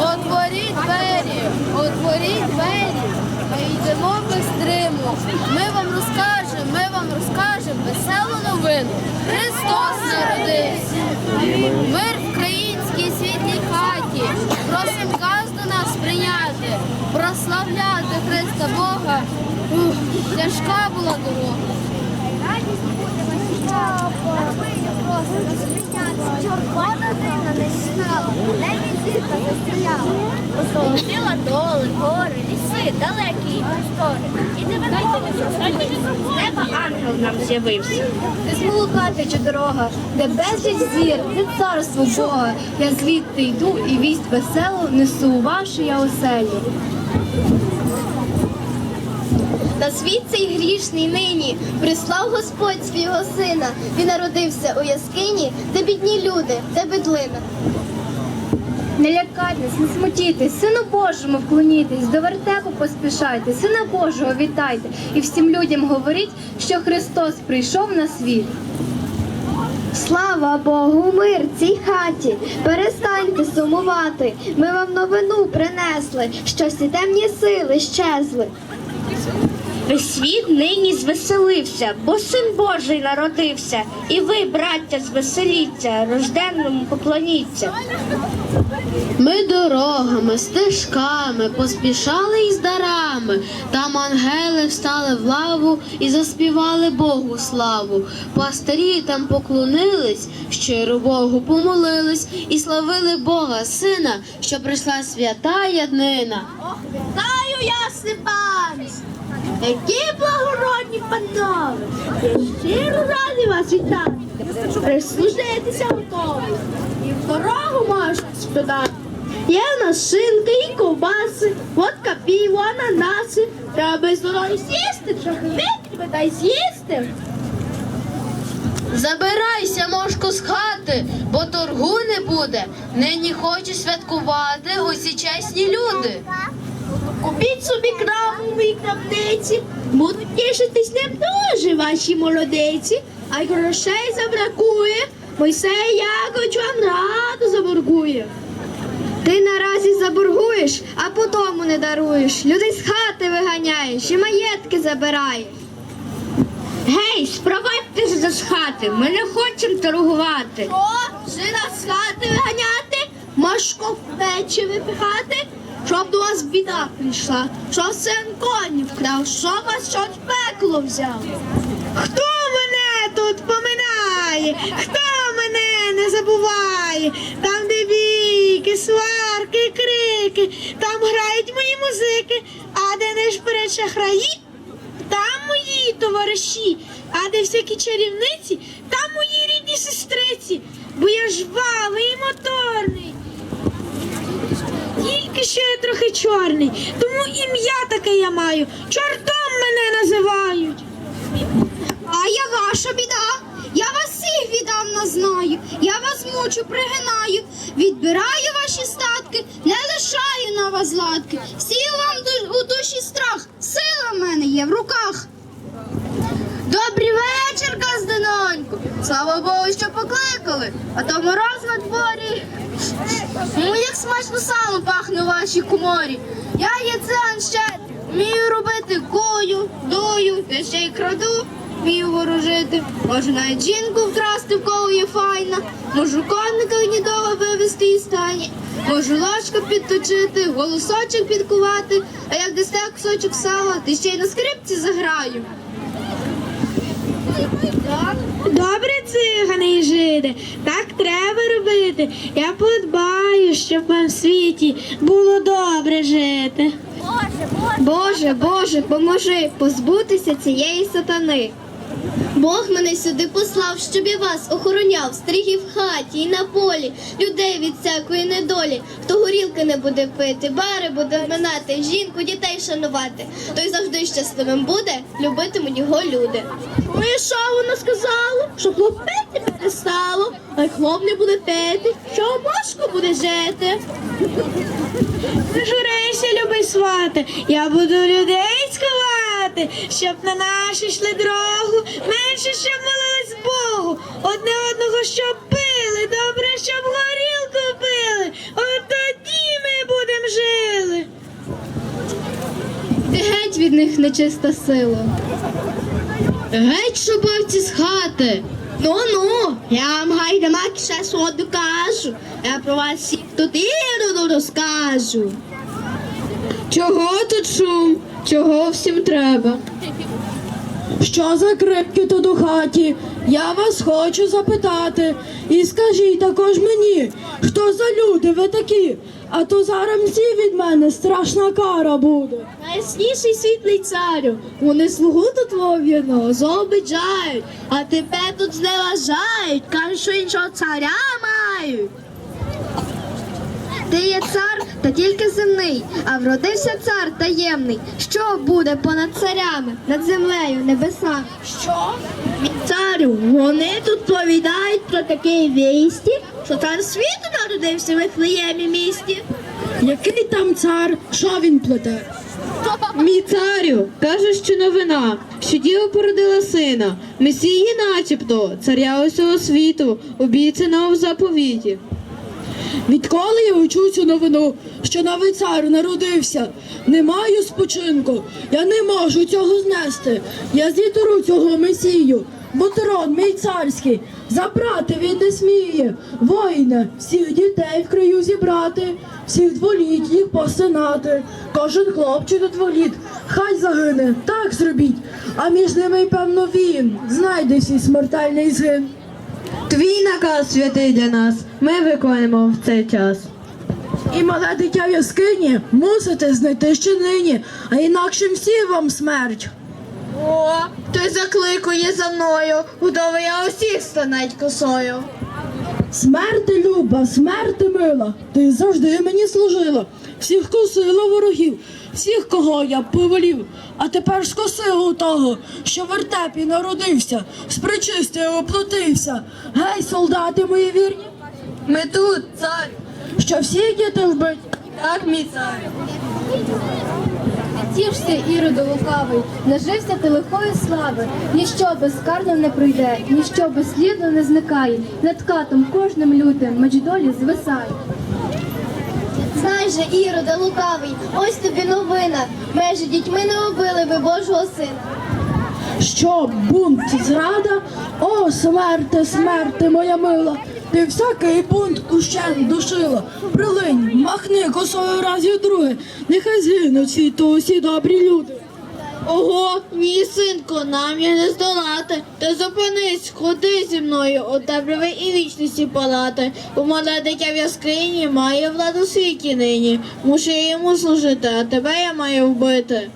Отворіть двері, отворіть двері, ми йдемо без триму. Ми вам розкажемо, ми вам розкажемо веселу новину. Христос народився. Мир в українській світлій хаті. Просимо каз до нас прийняти, прославляти Христа Бога. Ух, Тяжка була дорога. Зірка застріляла. Посолодила доли, гори, ліси, далекі простори. І дивитайте, з неба ангел нам з'явився. Ти смолокати чи дорога, де безліч зір, де царство Бога. Я звідти йду і вість веселу несу у вашу я оселю. На світ цей грішний нині прислав Господь свого сина. Він народився у яскині, де бідні люди, де бедлина. Не лякайтесь, не смутітесь, сину Божому вклонітесь, до вертепу поспішайте, сина Божого вітайте, і всім людям говоріть, що Христос прийшов на світ. Слава Богу, мир цій хаті. Перестаньте сумувати. Ми вам новину принесли, що всі темні сили щезли. Весь світ нині звеселився, бо син Божий народився. І ви, браття, звеселіться, рожденному поклоніться. Ми дорогами, стежками поспішали із дарами. Там ангели встали в лаву і заспівали Богу славу. Пастирі там поклонились, щиро Богу помолились і славили Бога, сина, що прийшла свята яднина. Знаю, ясне панство, які благородні панове, я щиро радий вас вітати, прислужитися готові, дорогу можна спитати. Є в нас шинки і ковбаси, водка, піво, ананаси, треба без дороги сісти, трохи випити, та й з'їсти. Забирайся, мошку, з хати, бо торгу не буде. Нині хочуть святкувати усі чесні люди. Купіть собі краму в моїй крамниці, будуть тішитись ним дуже ваші молодиці, а й грошей забракує, Мойсей Якович вам раду заборгує. Ти наразі заборгуєш, а потому не даруєш. Людей з хати виганяєш і маєтки забираєш. Гей, спровадьте з хати, ми не хочемо торгувати. О, жина з хати виганяти, мошко в печі випихати, щоб до вас біда прийшла, щоб син коні вкрав, щоб вас щось пекло взяв. Хто мене тут поминає? Хто? Там, де бійки, сварки, крики, там грають мої музики, а де не шпирять шахраї, там мої товариші, а де всякі чарівниці, там мої рідні сестриці, бо я жвавий і моторний. Тільки що я трохи чорний, тому ім'я таке я маю. Чортом мене називають. А я ваша біда. Я вас всіх віддавна знаю. Я вас мучу, пригинаю, відбираю ваші статки, не лишаю на вас златки. Сів вам у душі страх, сила в мене є в руках. Добрий вечір, Газденоньку. Слава Богу, що покликали, а то мороз на дворі. Ну, як смачно сало пахне у вашій коморі. Я є циан ще вмію робити кою, дою, та ще й краду, вмію ворожити. Можу навіть жінку вкрасти, в кого є файна. Можу конника гнідого вивезти із стайні. Можу ложка підточити, голосочок підкувати, а як дасте кусочок сала, ти ще й на скрипці заграю. Добре, цигани і жиди, так треба робити. Я подбаю, щоб вам в світі було добре жити. Боже, Боже, Боже, поможи позбутися цієї сатани. Бог мене сюди послав, щоб я вас охороняв, стригів в хаті і на полі, людей від всякої недолі. Хто горілки не буде пити, бари буде минати, жінку, дітей шанувати, той завжди щасливим буде, любитимуть його люди. Ну і що воно сказало? Що хлоп пити перестало, а й хлоп не буде пити, що мошко буде жити. Не журися, любий свати, я буду людей сховати, щоб на нашу йшли дорогу, менше щоб молились Богу, одне одного щоб пили, добре, щоб горілку пили, от тоді ми будемо жили. Геть від них нечиста сила. Геть шубавці з хати. Ну ну, я вам гайдамак ще що докажу. Я про вас всіх тут іроду розкажу. Чого тут шум? Чого всім треба? Що за крики тут у хаті? Я вас хочу запитати. І скажіть також мені, хто за люди ви такі? А то зараз всі від мене страшна кара буде. Найясніший світлий царю, вони слугу тут твого вірного зобиджають, а тебе тут зневажають, кажуть, що іншого царя мають. Ти є цар, та тільки земний, а вродився цар таємний. Що буде понад царями, над землею, небесами? Що? Мій царю, вони тут повідають про такі вісті, що цар світу народився в Вифлеємі місті. Який там цар? Що він плете? Мій царю, каже, що новина, що діва породила сина, месії начебто, царя усього світу, обіцяного в заповіті. Відколи я чую цю новину, що новий цар народився, не маю спочинку. Я не можу цього знести. Я зітру цього месію, бо трон мій царський, забрати він не сміє. Воїне, всіх дітей в краю зібрати, всіх дволіть їх посинати. Кожен хлопчик дволіт, хай загине, так зробіть. А між ними, певно, він знайде свій смертельний згин. Твій наказ святий для нас. Ми виконуємо в цей час. І мале дитя в яскині мусите знайти ще нині, а інакше всі вам смерть. О, той закликує за мною, готовий я усіх станеть косою. Смерти люба, смерти мила, ти завжди мені служила, всіх косила ворогів, всіх, кого я повелів, а тепер скосила того, що в вертепі народився, з причистою оплотився. Гей, солдати мої вірні, Ми тут, цар, що всі діти вбить. так, мій цар. Тішся, іроду лукавий, нажився ти лихої слави, ніщо безкарно не пройде, ніщо безслідно не зникає, над катом кожним лютим меч долі звисає. Знай же, Іроде лукавий, ось тобі новина. Межі дітьми не убили ви Божого сина. Що бунт зрада? О, смерти, смерти, моя мила. Ти всякий бунт ущен душила. Прилинь, махни косою разі друге. Нехай згинуть всі то усі добрі люди. Ого, ні, синко, нам я не здолати. Ти зупинись, ходи зі мною, у темряві і вічності палати. У мене дитя в яскині має владу світі нині. Мушу я йому служити, а тебе я маю вбити.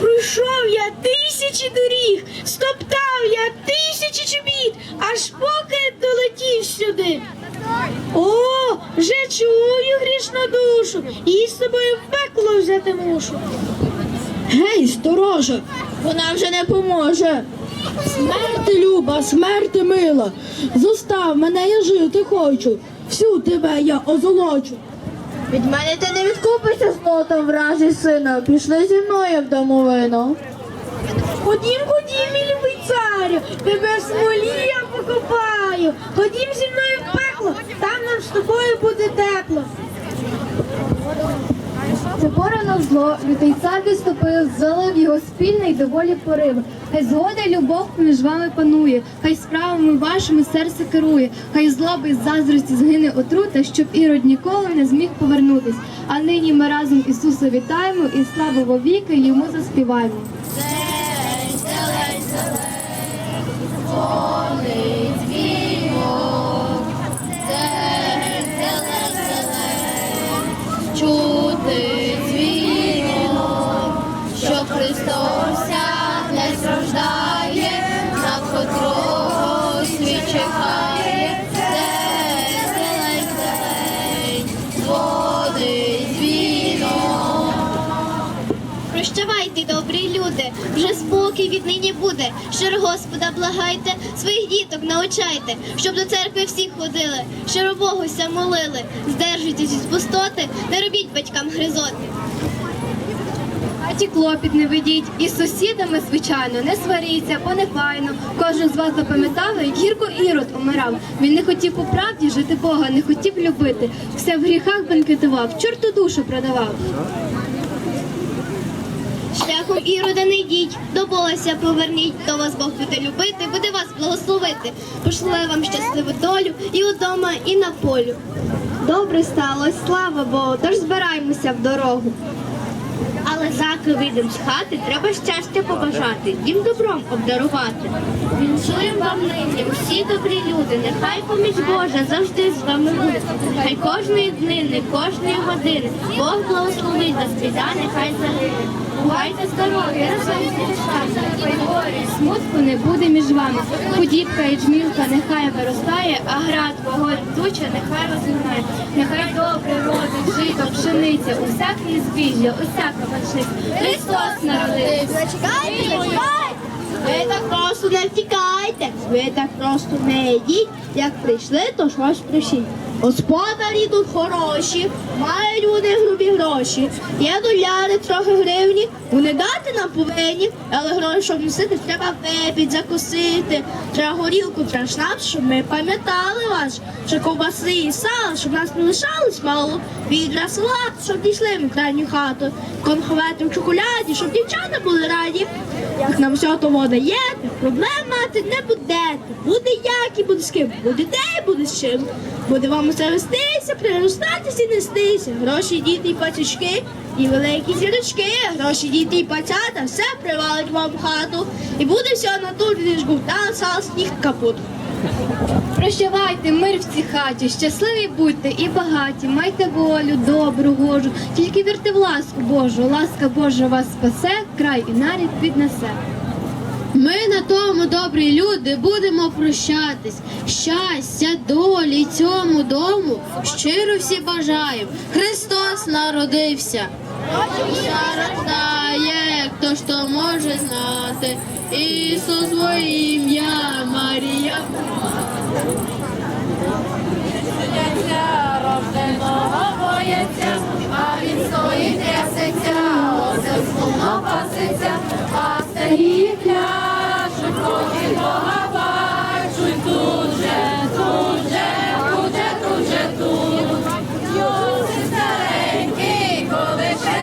Пройшов я тисячі доріг, стоптав я тисячі чобіт, аж поки долетів сюди. О, вже чую грішну душу, і з собою в пекло взяти мушу. Гей, сторожа, Вона вже не поможе. смерти люба, смерти мила. Зостав мене, я жити хочу. Всю тебе я озолочу. Від мене ти не відкупишся злотом вражий сина. Пішли зі мною в домовину. Ходім, ходім, мій любий царю, тебе в смолі я покопаю. Ходім зі мною в пекло, там нам з тобою буде тепло. Це пора на зло, лютий цар відступив, залив його спільний доволі порив. Хай згода й любов між вами панує, хай справами вашими серце керує, хай злоби й заздрості згине отрута, щоб ірод ніколи не зміг повернутись. А нині ми разом Ісуса вітаємо і славу вовіки йому заспіваємо. Чути віднині. Щиро Господа благайте, своїх діток научайте, щоб до церкви всі ходили, щиро Богуся молили, здержуйтесь від пустоти, не робіть батькам гризоти. Хаті клопіт не ведіть, і з сусідами, звичайно, не сваріться, бо не файно. Кожен з вас запам'ятав, як гірко ірод умирав. Він не хотів по правді жити Бога, не хотів любити. Все в гріхах бенкетував, чорту душу продавав. Шляхом ірода не йдіть, до Бося поверніть, то вас Бог буде любити, буде вас благословити. Пошле вам щасливу долю і удома, і на полю. Добре сталося, слава Богу, тож збираємося в дорогу. Заки вийдемо з хати, треба щастя побажати, їм добром обдарувати. Вінчуємо вам нині, усі добрі люди, нехай поміч Божа завжди з вами буде. Хай кожної днини, кожної години Бог благословить за біда, нехай загине. Бувайте здорові, разом зі горі, смутку не буде між вами. Подібка і джмілка нехай виростає, а град, вогонь, туча нехай вас минає. Нехай добре родить, жито, пшениця, усяке збіжжя, усяка вершиця. Христос народився. Чекайте, чекайте! Ви так просто не втікайте, ви так просто не йдіть, як прийшли, то щось пришіть. Господарі тут хороші, мають люди грубі гроші. Є доляри, трохи гривні, вони дати нам повинні, але гроші, щоб носити, треба випіть, закусити. Треба горілку, треба шнапс, щоб ми пам'ятали вас, що ковбаси і сала, щоб нас не лишалось мало. Відра салат, щоб дійшли ми в крайню хату. Конховети в чоколяді, щоб дівчата були раді. Як нам все того даєте, проблем мати не будете. Буде як і буде з ким, буде де і буде з чим. Буде вам усе вестися, приростатися і нестися. Гроші, діти і пацючки, і великі зірочки, гроші, діти і пацята, все привалить вам в хату. І буде все на ту ліжку, та сал, сніг, капут. Прощавайте, мир в цій хаті, щасливі будьте і багаті, майте волю, добру, гожу, тільки вірте в ласку Божу, ласка Божа вас спасе, край і нарід піднесе. Ми на тому, добрі люди, будемо прощатись. Щастя, долі цьому дому щиро всі бажаємо. Христос народився. Рождає, хто ж то може знати. Ісус своє ім'я